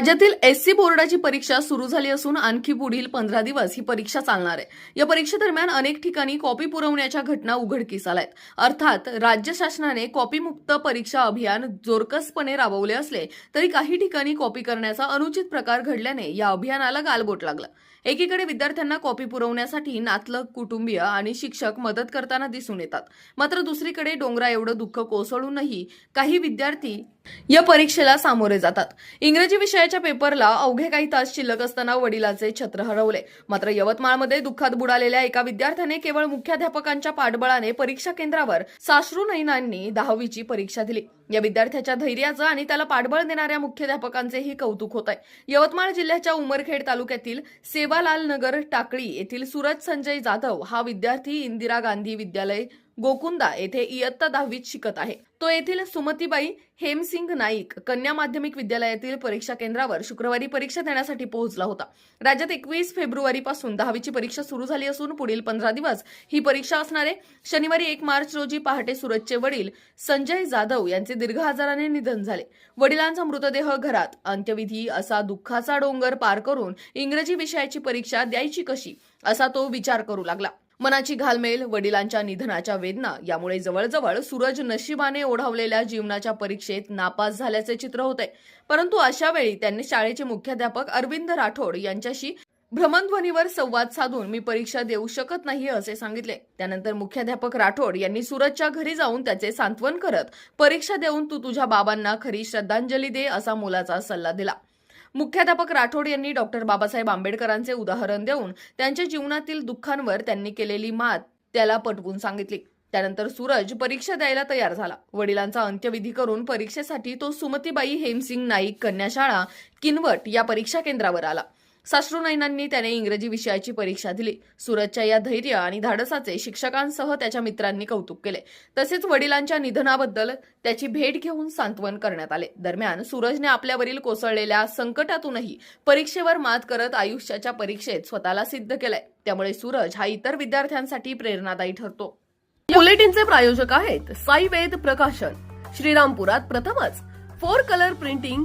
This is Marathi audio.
राज्यातील एस सी बोर्डाची परीक्षा सुरू झाली असून आणखी पुढील पंधरा दिवस ही परीक्षा चालणार आहे. या परीक्षेदरम्यान अनेक ठिकाणी कॉपी पुरवण्याच्या घटना उघडकीस आल्या आहेत अर्थात राज्य शासनाने कॉपीमुक्त परीक्षा अभियान जोरकसपणे राबवले असले तरी काही ठिकाणी कॉपी करण्याचा अनुचित प्रकार घडल्याने या अभियानाला गालबोट लागला. एकीकडे विद्यार्थ्यांना कॉपी पुरवण्यासाठी नातलग कुटुंबीय आणि शिक्षक मदत करताना दिसून येतात. मात्र दुसरीकडे डोंगरा एवढं दुःख कोसळूनही काही विद्यार्थी या परीक्षेला सामोरे जातात. इंग्रजी विषयाच्या पेपरला अवघे काही तास शिल्लक असताना वडिलाचे छत्र हरवले. मात्र यवतमाळमध्ये दुःखात बुडालेल्या एका विद्यार्थ्याने केवळ मुख्याध्यापकांच्या पाठबळाने परीक्षा केंद्रावर साश्रू नैनांनी दहावीची परीक्षा दिली. या विद्यार्थ्याच्या धैर्याचं आणि त्याला पाठबळ देणाऱ्या मुख्याध्यापकांचेही कौतुक होत आहे यवतमाळ जिल्ह्याच्या उमरखेड तालुक्यातील सेवालाल नगर टाकळी येथील सूरज संजय जाधव हा विद्यार्थी इंदिरा गांधी विद्यालय गोकुंदा येथे इयत्ता दहावीत शिकत आहे. तो येथील सुमतीबाई हेमसिंग नाईक कन्या माध्यमिक विद्यालयातील परीक्षा केंद्रावर शुक्रवारी परीक्षा देण्यासाठी पोहोचला होता. राज्यात एकवीस फेब्रुवारीपासून दहावीची परीक्षा सुरू झाली असून पुढील पंधरा दिवस ही परीक्षा असणारे शनिवारी एक मार्च रोजी पहाटे सुरतचे वडील संजय जाधव यांचे दीर्घ आजाराने निधन झाले. वडिलांचा मृतदेह घरात. अंत्यविधी असा दुःखाचा डोंगर पार करून इंग्रजी विषयाची परीक्षा द्यायची कशी? असा तो विचार करू लागला. मनाची घालमेल वडिलांच्या निधनाच्या वेदना यामुळे जवळजवळ सूरज नशिबाने ओढावलेल्या जीवनाच्या परीक्षेत नापास झाल्याचे चित्र होते. परंतु अशा वेळी त्यांनी शाळेचे मुख्याध्यापक अरविंद राठोड यांच्याशी भ्रमणध्वनीवर संवाद साधून मी परीक्षा देऊ शकत नाही असे सांगितले. त्यानंतर मुख्याध्यापक राठोड यांनी सूरजच्या घरी जाऊन त्याचे सांत्वन करत परीक्षा देऊन तू तुझ्या बाबांना खरी श्रद्धांजली दे असा मोलाचा सल्ला दिला. मुख्याध्यापक राठोड यांनी डॉक्टर बाबासाहेब आंबेडकरांचे उदाहरण देऊन त्यांच्या जीवनातील दुःखांवर त्यांनी केलेली मात त्याला पटवून सांगितली. त्यानंतर सूरज परीक्षा द्यायला तयार झाला. वडिलांचा अंत्यविधी करून परीक्षेसाठी तो सुमतीबाई हेमसिंग नाईक कन्याशाळा किनवट या परीक्षा केंद्रावर आला. साश्रूनयनांनी त्याने इंग्रजी विषयाची परीक्षा दिली. सूरजच्या या धैर्य आणि धाडसाचे शिक्षकांसह त्याच्या मित्रांनी कौतुक केले. तसेच वडिलांच्या निधनाबद्दल त्याची भेट घेऊन सांत्वन करण्यात आले. दरम्यान सूरजने आपल्यावरील कोसळलेल्या संकटातूनही परीक्षेवर मात करत आयुष्याच्या परीक्षेत स्वतःला सिद्ध केलंय. त्यामुळे सूरज हा इतर विद्यार्थ्यांसाठी प्रेरणादायी ठरतो. बुलेटिनचे प्रायोजक आहेत साई वेद प्रकाशन. श्रीरामपुरात प्रथमच फोर कलर प्रिंटिंग